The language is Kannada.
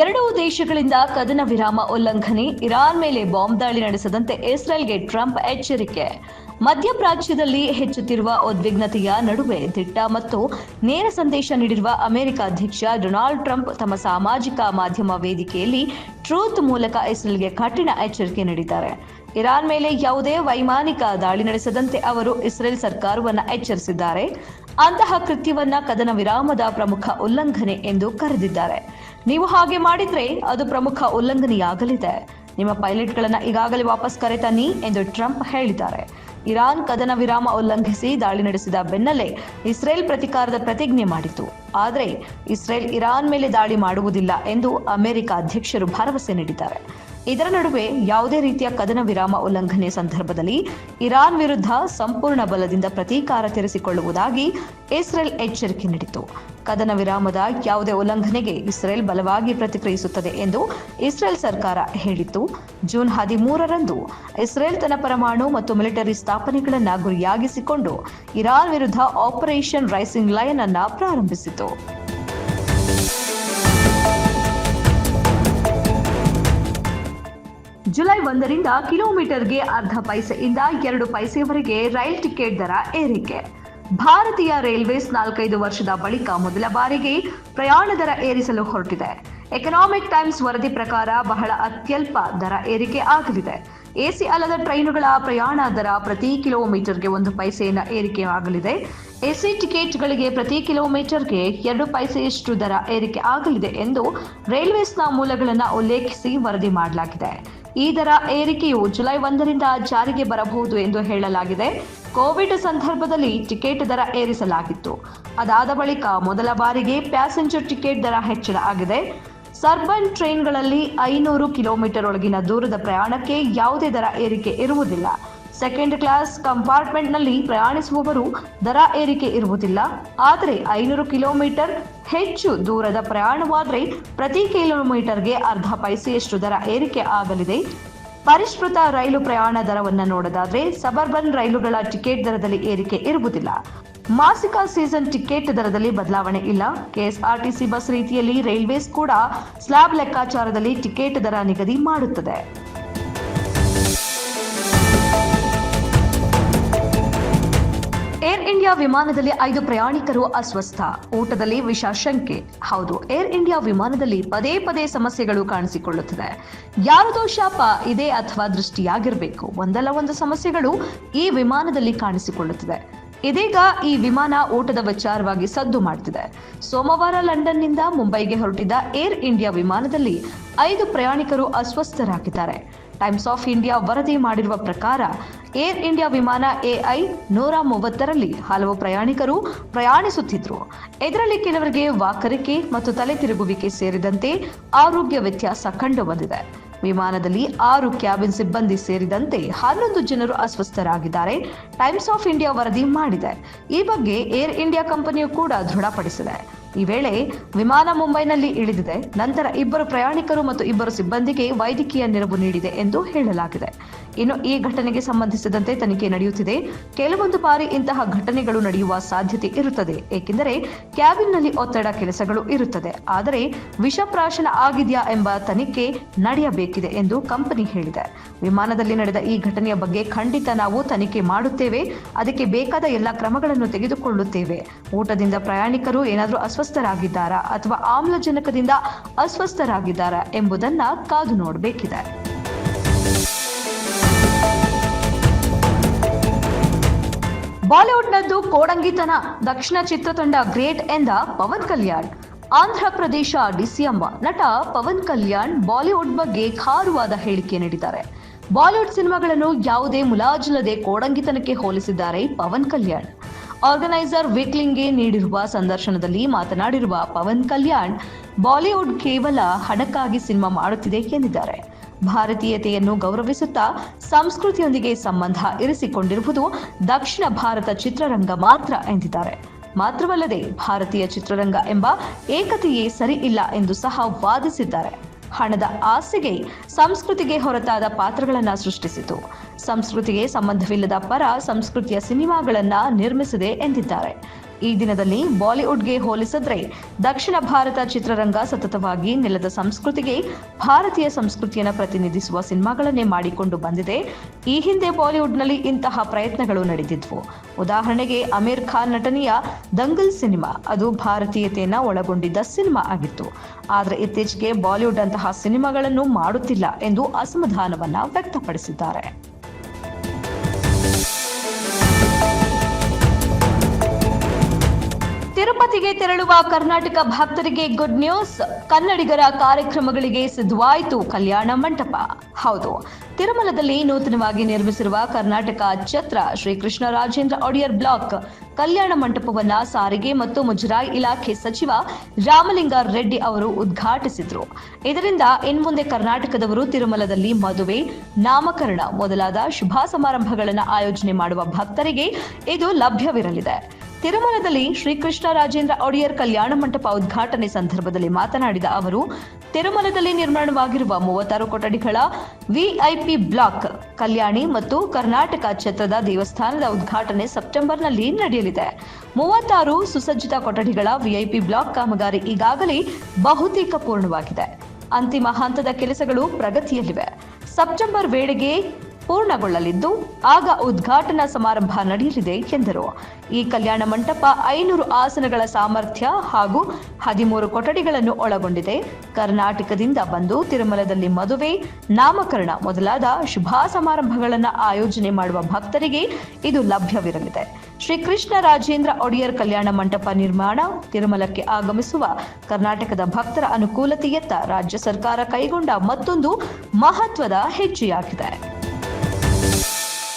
ಎರಡೂ ದೇಶಗಳಿಂದ ಕದನ ವಿರಾಮ ಉಲ್ಲಂಘನೆ, ಇರಾನ್ ಮೇಲೆ ಬಾಂಬ್ ದಾಳಿ ನಡೆಸದಂತೆ ಇಸ್ರೇಲ್ಗೆ ಟ್ರಂಪ್ ಎಚ್ಚರಿಕೆ. ಮಧ್ಯಪ್ರಾಚ್ಯದಲ್ಲಿ ಹೆಚ್ಚುತ್ತಿರುವ ಉದ್ವಿಗ್ನತೆಯ ನಡುವೆ ದಿಟ್ಟ ಮತ್ತು ನೇರ ಸಂದೇಶ ನೀಡಿರುವ ಅಮೆರಿಕ ಅಧ್ಯಕ್ಷ ಡೊನಾಲ್ಡ್ ಟ್ರಂಪ್ ತಮ್ಮ ಸಾಮಾಜಿಕ ಮಾಧ್ಯಮ ವೇದಿಕೆಯಲ್ಲಿ ಟ್ರೂತ್ ಮೂಲಕ ಇಸ್ರೇಲ್ಗೆ ಕಠಿಣ ಎಚ್ಚರಿಕೆ ನೀಡಿದ್ದಾರೆ. ಇರಾನ್ ಮೇಲೆ ಯಾವುದೇ ವೈಮಾನಿಕ ದಾಳಿ ನಡೆಸದಂತೆ ಅವರು ಇಸ್ರೇಲ್ ಸರ್ಕಾರವನ್ನು ಎಚ್ಚರಿಸಿದ್ದಾರೆ. ಅಂತಹ ಕೃತ್ಯವನ್ನ ಕದನ ವಿರಾಮದ ಪ್ರಮುಖ ಉಲ್ಲಂಘನೆ ಎಂದು ಕರೆದಿದ್ದಾರೆ. ನೀವು ಹಾಗೆ ಮಾಡಿದ್ರೆ ಅದು ಪ್ರಮುಖ ಉಲ್ಲಂಘನೆಯಾಗಲಿದೆ. ನಿಮ್ಮ ಪೈಲಟ್ಗಳನ್ನ ಈಗಾಗಲೇ ವಾಪಸ್ ಕರೆತನ್ನಿ ಎಂದು ಟ್ರಂಪ್ ಹೇಳಿದ್ದಾರೆ. ಇರಾನ್ ಕದನ ವಿರಾಮ ಉಲ್ಲಂಘಿಸಿ ದಾಳಿ ನಡೆಸಿದ ಬೆನ್ನಲ್ಲೇ ಇಸ್ರೇಲ್ ಪ್ರತಿಕಾರದ ಪ್ರತಿಜ್ಞೆ ಮಾಡಿತು ಆದರೆ ಇಸ್ರೇಲ್ ಇರಾನ್ ಮೇಲೆ ದಾಳಿ ಮಾಡುವುದಿಲ್ಲ ಎಂದು ಅಮೆರಿಕ ಅಧ್ಯಕ್ಷರು ಭರವಸೆ ನೀಡಿದ್ದಾರೆ. ಇದರ ನಡುವೆ ಯಾವುದೇ ರೀತಿಯ ಕದನ ವಿರಾಮ ಉಲ್ಲಂಘನೆ ಸಂದರ್ಭದಲ್ಲಿ ಇರಾನ್ ವಿರುದ್ಧ ಸಂಪೂರ್ಣ ಬಲದಿಂದ ಪ್ರತೀಕಾರ ತೆರೆಸಿಕೊಳ್ಳುವುದಾಗಿ ಇಸ್ರೇಲ್ ಎಚ್ಚರಿಕೆ ನೀಡಿತು ಕದನ ವಿರಾಮದ ಯಾವುದೇ ಉಲ್ಲಂಘನೆಗೆ ಇಸ್ರೇಲ್ ಬಲವಾಗಿ ಪ್ರತಿಕ್ರಿಯಿಸುತ್ತದೆ ಎಂದು ಇಸ್ರೇಲ್ ಸರ್ಕಾರ ಹೇಳಿತ್ತು. ಜೂನ್ ಹದಿಮೂರರಂದು ಇಸ್ರೇಲ್ ತನ್ನ ಪರಮಾಣು ಮತ್ತು ಮಿಲಿಟರಿ ಸ್ಥಾಪನೆಗಳನ್ನು ಗುರಿಯಾಗಿಸಿಕೊಂಡು ಇರಾನ್ ವಿರುದ್ಧ ಆಪರೇಷನ್ ರೈಸಿಂಗ್ ಲೈನ್ ಅನ್ನು ಪ್ರಾರಂಭಿಸಿತು. ಜುಲೈ ಒಂದರಿಂದ ಕಿಲೋಮೀಟರ್ಗೆ ಅರ್ಧ ಪೈಸೆಯಿಂದ ಎರಡು ಪೈಸೆವರೆಗೆ ರೈಲ್ ಟಿಕೆಟ್ ದರ ಏರಿಕೆ. ಭಾರತೀಯ ರೈಲ್ವೇಸ್ ನಾಲ್ಕೈದು ವರ್ಷದ ಬಳಿಕ ಮೊದಲ ಬಾರಿಗೆ ಪ್ರಯಾಣ ದರ ಏರಿಸಲು ಹೊರಟಿದೆ. ಎಕನಾಮಿಕ್ ಟೈಮ್ಸ್ ವರದಿ ಪ್ರಕಾರ ಬಹಳ ಅತ್ಯಲ್ಪ ದರ ಏರಿಕೆ ಆಗಲಿದೆ. ಎಸಿ ಅಲ್ಲದ ಟ್ರೈನುಗಳ ಪ್ರಯಾಣ ದರ ಪ್ರತಿ ಕಿಲೋಮೀಟರ್ಗೆ ಒಂದು ಪೈಸೆಯನ್ನು ಏರಿಕೆ ಆಗಲಿದೆ. ಎಸಿ ಟಿಕೆಟ್ಗಳಿಗೆ ಪ್ರತಿ ಕಿಲೋಮೀಟರ್ಗೆ ಎರಡು ಪೈಸೆಯಷ್ಟು ದರ ಏರಿಕೆ ಆಗಲಿದೆ ಎಂದು ರೈಲ್ವೇಸ್ನ ಮೂಲಗಳನ್ನು ಉಲ್ಲೇಖಿಸಿ ವರದಿ ಮಾಡಲಾಗಿದೆ. ಈ ದರ ಏರಿಕೆಯು ಜುಲೈ ಒಂದರಿಂದ ಜಾರಿಗೆ ಬರಬಹುದು ಎಂದು ಹೇಳಲಾಗಿದೆ. ಕೋವಿಡ್ ಸಂದರ್ಭದಲ್ಲಿ ಟಿಕೆಟ್ ದರ ಏರಿಸಲಾಗಿತ್ತು. ಅದಾದ ಬಳಿಕ ಮೊದಲ ಬಾರಿಗೆ ಪ್ಯಾಸೆಂಜರ್ ಟಿಕೆಟ್ ದರ ಹೆಚ್ಚಳ ಆಗಿದೆ. ಸರ್ಬನ್ ಟ್ರೈನ್ಗಳಲ್ಲಿ ಐನೂರು ಕಿಲೋಮೀಟರ್ ಒಳಗಿನ ದೂರದ ಪ್ರಯಾಣಕ್ಕೆ ಯಾವುದೇ ದರ ಏರಿಕೆ ಇರುವುದಿಲ್ಲ. ಸೆಕೆಂಡ್ ಕ್ಲಾಸ್ ಕಂಪಾರ್ಟ್ಮೆಂಟ್ನಲ್ಲಿ ಪ್ರಯಾಣಿಸುವವರು ದರ ಏರಿಕೆ ಇರುವುದಿಲ್ಲ. ಆದರೆ ಐನೂರು ಕಿಲೋಮೀಟರ್ ಹೆಚ್ಚು ದೂರದ ಪ್ರಯಾಣವಾದರೆ ಪ್ರತಿ ಕಿಲೋಮೀಟರ್ಗೆ ಅರ್ಧ ಪೈಸೆಯಷ್ಟು ದರ ಏರಿಕೆ ಆಗಲಿದೆ. ಪರಿಷ್ಕೃತ ರೈಲು ಪ್ರಯಾಣ ದರವನ್ನು ನೋಡೋದಾದ್ರೆ ಸಬರ್ಬನ್ ರೈಲುಗಳ ಟಿಕೆಟ್ ದರದಲ್ಲಿ ಏರಿಕೆ ಇರುವುದಿಲ್ಲ. ಮಾಸಿಕ ಸೀಸನ್ ಟಿಕೆಟ್ ದರದಲ್ಲಿ ಬದಲಾವಣೆ ಇಲ್ಲ. ಕೆಎಸ್ಆರ್ಟಿಸಿ ಬಸ್ ರೀತಿಯಲ್ಲಿ ರೈಲ್ವೇಸ್ ಕೂಡ ಸ್ಲ್ಯಾಬ್ ಲೆಕ್ಕಾಚಾರದಲ್ಲಿ ಟಿಕೆಟ್ ದರ ನಿಗದಿ ಮಾಡುತ್ತದೆ. ಇಂಡಿಯಾ ವಿಮಾನದಲ್ಲಿ ಐದು ಪ್ರಯಾಣಿಕರು ಅಸ್ವಸ್ಥ. ಊಟದಲ್ಲಿ ವಿಷ ಶಂಕೆ. ಹೌದು, ಏರ್ ಇಂಡಿಯಾ ವಿಮಾನದಲ್ಲಿ ಪದೇ ಪದೇ ಸಮಸ್ಯೆಗಳು ಕಾಣಿಸಿಕೊಳ್ಳುತ್ತದೆ. ಯಾರು ಶಾಪ ಇದೆ ಅಥವಾ ದೃಷ್ಟಿಯಾಗಿರಬೇಕು? ಒಂದಲ್ಲ ಒಂದು ಸಮಸ್ಯೆಗಳು ಈ ವಿಮಾನದಲ್ಲಿ ಕಾಣಿಸಿಕೊಳ್ಳುತ್ತದೆ. ಇದೀಗ ಈ ವಿಮಾನ ಊಟದ ವಿಚಾರವಾಗಿ ಸದ್ದು ಮಾಡ್ತಿದೆ. ಸೋಮವಾರ ಲಂಡನ್ನಿಂದ ಮುಂಬೈಗೆ ಹೊರಟಿದ್ದ ಏರ್ ಇಂಡಿಯಾ ವಿಮಾನದಲ್ಲಿ ಐದು ಪ್ರಯಾಣಿಕರು ಅಸ್ವಸ್ಥರಾಗಿದ್ದಾರೆ. ಟೈಮ್ಸ್ ಆಫ್ ಇಂಡಿಯಾ ವರದಿ ಮಾಡಿರುವ ಪ್ರಕಾರ ಏರ್ ಇಂಡಿಯಾ ವಿಮಾನ ಎಐ ನೂರ ಮೂವತ್ತರಲ್ಲಿ ಹಲವು ಪ್ರಯಾಣಿಕರು ಪ್ರಯಾಣಿಸುತ್ತಿದ್ರು. ಇದರಲ್ಲಿ ಕೆಲವರಿಗೆ ವಾಕರಿಕೆ ಮತ್ತು ತಲೆ ತಿರುಗುವಿಕೆ ಸೇರಿದಂತೆ ಆರೋಗ್ಯ ವ್ಯತ್ಯಾಸ ಕಂಡು ಬಂದಿದೆ ವಿಮಾನದಲ್ಲಿ ಆರು ಕ್ಯಾಬಿನ್ ಸಿಬ್ಬಂದಿ ಸೇರಿದಂತೆ ಹನ್ನೊಂದು ಜನರು ಅಸ್ವಸ್ಥರಾಗಿದ್ದಾರೆ. ಟೈಮ್ಸ್ ಆಫ್ ಇಂಡಿಯಾ ವರದಿ ಮಾಡಿದೆ. ಈ ಬಗ್ಗೆ ಏರ್ ಇಂಡಿಯಾ ಕಂಪನಿಯು ಕೂಡ ದೃಢಪಡಿಸಿದೆ. ಈ ವೇಳೆ ವಿಮಾನ ಮುಂಬೈನಲ್ಲಿ ಇಳಿದಿದೆ. ನಂತರ ಇಬ್ಬರು ಪ್ರಯಾಣಿಕರು ಮತ್ತು ಇಬ್ಬರು ಸಿಬ್ಬಂದಿಗೆ ವೈದ್ಯಕೀಯ ನೆರವು ನೀಡಿದೆ ಎಂದು ಹೇಳಲಾಗಿದೆ. ಇನ್ನು ಈ ಘಟನೆಗೆ ಸಂಬಂಧಿಸಿದಂತೆ ತನಿಖೆ ನಡೆಯುತ್ತಿದೆ. ಕೆಲವೊಂದು ಬಾರಿ ಇಂತಹ ಘಟನೆಗಳು ನಡೆಯುವ ಸಾಧ್ಯತೆ ಇರುತ್ತದೆ. ಏಕೆಂದರೆ ಕ್ಯಾಬಿನ್ನಲ್ಲಿ ಒತ್ತಡ ಕೆಲಸಗಳು ಇರುತ್ತದೆ. ಆದರೆ ವಿಷಪ್ರಾಶನ ಆಗಿದೆಯಾ ಎಂಬ ತನಿಖೆ ನಡೆಯಬೇಕಿದೆ ಎಂದು ಕಂಪನಿ ಹೇಳಿದೆ. ವಿಮಾನದಲ್ಲಿ ನಡೆದ ಈ ಘಟನೆಯ ಬಗ್ಗೆ ಖಂಡಿತ ನಾವು ತನಿಖೆ ಮಾಡುತ್ತೇವೆ. ಅದಕ್ಕೆ ಬೇಕಾದ ಎಲ್ಲ ಕ್ರಮಗಳನ್ನು ತೆಗೆದುಕೊಳ್ಳುತ್ತೇವೆ. ಊಟದಿಂದ ಪ್ರಯಾಣಿಕರು ಏನಾದರೂ ಅಸ್ವಸ್ಥರಾಗಿದ್ದಾರಾ ಅಥವಾ ಆಮ್ಲಜನಕದಿಂದ ಅಸ್ವಸ್ಥರಾಗಿದ್ದಾರಾ ಎಂಬುದನ್ನ ಕಾದು ನೋಡಬೇಕಿದೆ. ಬಾಲಿವುಡ್ನದ್ದು ಕೋಡಂಗಿತನ ದಕ್ಷಿಣ ಚಿತ್ರತಂಡ ಗ್ರೇಟ್ ಎಂದ ಪವನ್ ಕಲ್ಯಾಣ್. ಆಂಧ್ರ ಪ್ರದೇಶ ಡಿಸಿಎಂ ನಟ ಪವನ್ ಕಲ್ಯಾಣ್ ಬಾಲಿವುಡ್ ಬಗ್ಗೆ ಖಾರುವಾದ ಹೇಳಿಕೆ ನೀಡಿದ್ದಾರೆ. ಬಾಲಿವುಡ್ ಸಿನಿಮಾಗಳನ್ನು ಯಾವುದೇ ಮುಲಾಜಿಲ್ಲದೆ ಕೋಡಂಗಿತನಕ್ಕೆ ಹೋಲಿಸಿದ್ದಾರೆ ಪವನ್ ಕಲ್ಯಾಣ್. ಆರ್ಗನೈಸರ್ ವಿಕ್ಲಿಂಗ್ಗೆ ನೀಡಿರುವ ಸಂದರ್ಶನದಲ್ಲಿ ಮಾತನಾಡಿರುವ ಪವನ್ ಕಲ್ಯಾಣ್, ಬಾಲಿವುಡ್ ಕೇವಲ ಹಣಕ್ಕಾಗಿ ಸಿನಿಮಾ ಮಾಡುತ್ತಿದೆ ಎಂದಿದ್ದಾರೆ. ಭಾರತೀಯತೆಯನ್ನು ಗೌರವಿಸುತ್ತಾ ಸಂಸ್ಕೃತಿಯೊಂದಿಗೆ ಸಂಬಂಧ ಇರಿಸಿಕೊಂಡಿರುವುದು ದಕ್ಷಿಣ ಭಾರತ ಚಿತ್ರರಂಗ ಮಾತ್ರ ಎಂದಿದ್ದಾರೆ. ಮಾತ್ರವಲ್ಲದೆ ಭಾರತೀಯ ಚಿತ್ರರಂಗ ಎಂಬ ಏಕತೆಯೇ ಸರಿ ಇಲ್ಲ ಎಂದು ಸಹ ವಾದಿಸಿದ್ದಾರೆ. ಹಣದ ಆಸೆಗೆ ಸಂಸ್ಕೃತಿಗೆ ಹೊರತಾದ ಪಾತ್ರಗಳನ್ನು ಸೃಷ್ಟಿಸಿತು. ಸಂಸ್ಕೃತಿಗೆ ಸಂಬಂಧವಿಲ್ಲದ ಪರ ಸಂಸ್ಕೃತಿಯ ಸಿನಿಮಾಗಳನ್ನು ನಿರ್ಮಿಸಿದೆ ಎಂದಿದ್ದಾರೆ. ಈ ದಿನದಲ್ಲಿ ಬಾಲಿವುಡ್ಗೆ ಹೋಲಿಸಿದ್ರೆ ದಕ್ಷಿಣ ಭಾರತ ಚಿತ್ರರಂಗ ಸತತವಾಗಿ ನೆಲದ ಸಂಸ್ಕೃತಿಗೆ ಭಾರತೀಯ ಸಂಸ್ಕೃತಿಯನ್ನು ಪ್ರತಿನಿಧಿಸುವ ಸಿನಿಮಾಗಳನ್ನೇ ಮಾಡಿಕೊಂಡು ಬಂದಿದೆ. ಈ ಹಿಂದೆ ಬಾಲಿವುಡ್ನಲ್ಲಿ ಇಂತಹ ಪ್ರಯತ್ನಗಳು ನಡೆದಿದ್ವು. ಉದಾಹರಣೆಗೆ ಅಮೀರ್ ಖಾನ್ ನಟನೆಯ ದಂಗಲ್ ಸಿನಿಮಾ, ಅದು ಭಾರತೀಯತೆಯನ್ನು ಒಳಗೊಂಡಿದ್ದ ಸಿನಿಮಾ ಆಗಿತ್ತು. ಆದರೆ ಇತ್ತೀಚೆಗೆ ಬಾಲಿವುಡ್ ಅಂತಹ ಸಿನಿಮಾಗಳನ್ನು ಮಾಡುತ್ತಿಲ್ಲ ಎಂದು ಅಸಮಾಧಾನವನ್ನು ವ್ಯಕ್ತಪಡಿಸಿದ್ದಾರೆ. ತಿರುಪತಿಗೆ ತೆರಳುವ ಕರ್ನಾಟಕ ಭಕ್ತರಿಗೆ ಗುಡ್ ನ್ಯೂಸ್ ಕನ್ನಡಿಗರ ಕಾರ್ಯಕ್ರಮಗಳಿಗೆ ಸಿದ್ಧವಾಯಿತು ಕಲ್ಯಾಣ ಮಂಟಪ. ಹೌದು, ತಿರುಮಲದಲ್ಲಿ ನೂತನವಾಗಿ ನಿರ್ಮಿಸಿರುವ ಕರ್ನಾಟಕ ಛತ್ರ ಶ್ರೀಕೃಷ್ಣ ರಾಜೇಂದ್ರ ಒಡೆಯರ್ ಬ್ಲಾಕ್. ಕಲ್ಯಾಣ ಮಂಟಪವನ್ನ ಸಾರಿಗೆ ಮತ್ತು ಮುಜರಾಯಿ ಇಲಾಖೆ ಸಚಿವ ರಾಮಲಿಂಗ ರೆಡ್ಡಿ ಅವರು ಉದ್ಘಾಟಿಸಿದ್ರು. ಇದರಿಂದ ಇನ್ಮುಂದೆ ಕರ್ನಾಟಕದವರು ತಿರುಮಲದಲ್ಲಿ ಮದುವೆ, ನಾಮಕರಣ ಮೊದಲಾದ ಶುಭ ಸಮಾರಂಭಗಳನ್ನು ಆಯೋಜನೆ ಮಾಡುವ ಭಕ್ತರಿಗೆ ಇದು ಲಭ್ಯವಿರಲಿದೆ. ತಿರುಮಲದಲ್ಲಿ ಶ್ರೀಕೃಷ್ಣ ರಾಜೇಂದ್ರ ಒಡೆಯರ್ ಕಲ್ಯಾಣ ಮಂಟಪ ಉದ್ಘಾಟನೆ ಸಂದರ್ಭದಲ್ಲಿ ಮಾತನಾಡಿದ ಅವರು, ತಿರುಮಲದಲ್ಲಿ ನಿರ್ಮಾಣವಾಗಿರುವ ಮೂವತ್ತಾರು ಕೊಠಡಿಗಳ ವಿಐಪಿ ಬ್ಲಾಕ್, ಕಲ್ಯಾಣಿ ಮತ್ತು ಕರ್ನಾಟಕ ಛತ್ರದ ದೇವಸ್ಥಾನದ ಉದ್ಘಾಟನೆ ಸೆಪ್ಟೆಂಬರ್ನಲ್ಲಿ ನಡೆಯಲಿದೆ. ಮೂವತ್ತಾರು ಸುಸಜ್ಜಿತ ಕೊಠಡಿಗಳ ವಿಐಪಿ ಬ್ಲಾಕ್ ಕಾಮಗಾರಿ ಈಗಾಗಲೇ ಬಹುತೇಕ ಪೂರ್ಣವಾಗಿದೆ ಅಂತಿಮ ಹಂತದ ಕೆಲಸಗಳು ಪ್ರಗತಿಯಲ್ಲಿವೆ. ಸೆಪ್ಟೆಂಬರ್ ವೇಳೆಗೆ ಪೂರ್ಣಗೊಳ್ಳಲಿದ್ದು, ಆಗ ಉದ್ಘಾಟನಾ ಸಮಾರಂಭ ನಡೆಯಲಿದೆ ಎಂದರು. ಈ ಕಲ್ಯಾಣ ಮಂಟಪ ಐನೂರು ಆಸನಗಳ ಸಾಮರ್ಥ್ಯ ಹಾಗೂ ಹದಿಮೂರು ಕೊಠಡಿಗಳನ್ನು ಒಳಗೊಂಡಿದೆ. ಕರ್ನಾಟಕದಿಂದ ಬಂದು ತಿರುಮಲದಲ್ಲಿ ಮದುವೆ, ನಾಮಕರಣ ಮೊದಲಾದ ಶುಭ ಸಮಾರಂಭಗಳನ್ನು ಆಯೋಜನೆ ಮಾಡುವ ಭಕ್ತರಿಗೆ ಇದು ಲಭ್ಯವಿರಲಿದೆ. ಶ್ರೀ ಕೃಷ್ಣ ರಾಜೇಂದ್ರ ಒಡೆಯರ್ ಕಲ್ಯಾಣ ಮಂಟಪ ನಿರ್ಮಾಣ ತಿರುಮಲಕ್ಕೆ ಆಗಮಿಸುವ ಕರ್ನಾಟಕದ ಭಕ್ತರ ಅನುಕೂಲತೆಯತ್ತ ರಾಜ್ಯ ಸರ್ಕಾರ ಕೈಗೊಂಡ ಮತ್ತೊಂದು ಮಹತ್ವದ ಹೆಜ್ಜೆಯಾಗಿದೆ.